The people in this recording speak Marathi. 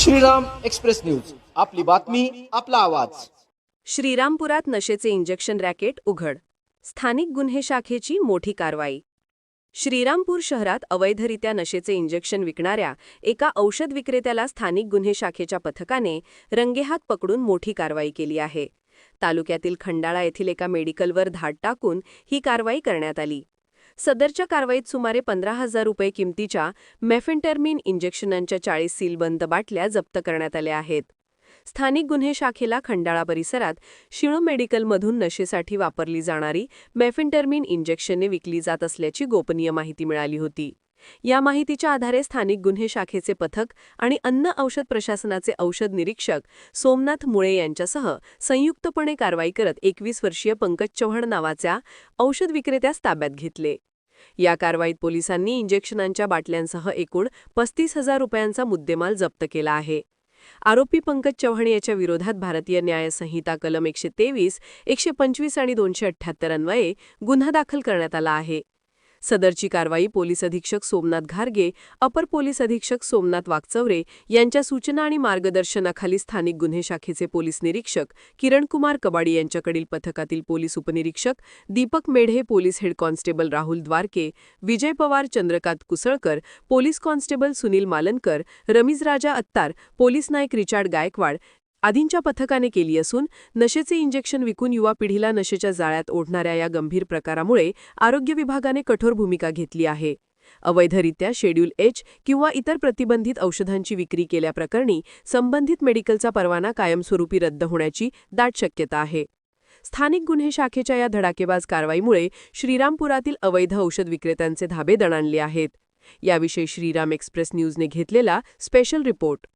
Shriram express news. आपली बातमी आपला आवाज. श्रीरामपुरात नशेचे इंजेक्शन रॅकेट उघड. स्थानिक गुन्हे शाखेची मोठी कारवाई. श्रीरामपूर शहरात अवैधरित्या नशेचे इंजेक्शन विकणाऱ्या एका औषध विक्रेत्याला स्थानिक गुन्हे शाखेच्या पथकाने रंगेहात पकडून मोठी कारवाई केली आहे. तालुक्यातील खंडाळा येथील एका मेडिकलवर धाड टाकून ही कारवाई करण्यात आली. सदरच्या कारवाईत सुमारे पंधरा हजार रुपये किमतीच्या मेफेंटर्मिन इंजेक्शनांच्या चाळीस सीलबंद बाटल्या जप्त करण्यात आल्या आहेत. स्थानिक गुन्हे शाखेला खंडाळा परिसरात शिणू मेडिकलमधून नशेसाठी वापरली जाणारी मेफेंटर्मिन इंजेक्शने विकली जात असल्याची गोपनीय माहिती मिळाली होती. या माहितीच्या आधारे स्थानिक गुन्हे शाखेचे पथक आणि अन्न औषध प्रशासनाचे औषध निरीक्षक सोमनाथ मुळे यांच्यासह संयुक्तपणे कारवाई करत एकवीस वर्षीय पंकज चव्हाण नावाच्या औषध विक्रेत्यास ताब्यात घेतले. या कारवाईत पोलिसांनी इंजेक्शनांच्या बाटल्यांसह एकूण पस्तीस हजार रुपयांचा मुद्देमाल जप्त केला आहे. आरोपी पंकज चव्हाण याच्या विरोधात भारतीय न्यायसंहिता कलम एकशे तेवीस एकशे पंचवीस आणि दोनशे अठ्ठ्याहत्तर अन्वये गुन्हा दाखल करण्यात आला आहे. सदरची कारवाई पोलीस अधीक्षक सोमनाथ घारगे अपर पोलीस अधीक्षक सोमनाथ वाकचवरे यांच्या सूचना आणि मार्गदर्शनाखाली स्थानिक गुन्हे शाखेचे पोलीस निरीक्षक किरणकुमार कबाडी यांच्याकडील पथकातील पोलीस उपनिरीक्षक Deepak Medhe police head constable Rahul Dwarke Vijay Pawar Chandrakant Kusalkar police constable Sunil Malankar Rameez Raja Attar police Naik Richard Gaikwad आदींच्या पथकाने केली असून नशेचे इंजेक्शन विकून युवा पिढीला नशेच्या जाळ्यात ओढणाऱ्या या गंभीर प्रकारामुळे आरोग्य विभागाने कठोर भूमिका घेतली आहे. अवैधरित्या शेड्यूल एच किंवा इतर प्रतिबंधित औषधांची विक्री केल्याप्रकरणी संबंधित मेडिकलचा परवाना कायमस्वरूपी रद्द होण्याची दाट शक्यता आहे. स्थानिक गुन्हे शाखेच्या या धडाकेबाज कारवाईमुळे श्रीरामपुरातील अवैध औषध विक्रेत्यांचे धाबे दणाणले आहेत. याविषयी श्रीराम एक्सप्रेस न्यूजने घेतलेला स्पेशल रिपोर्ट.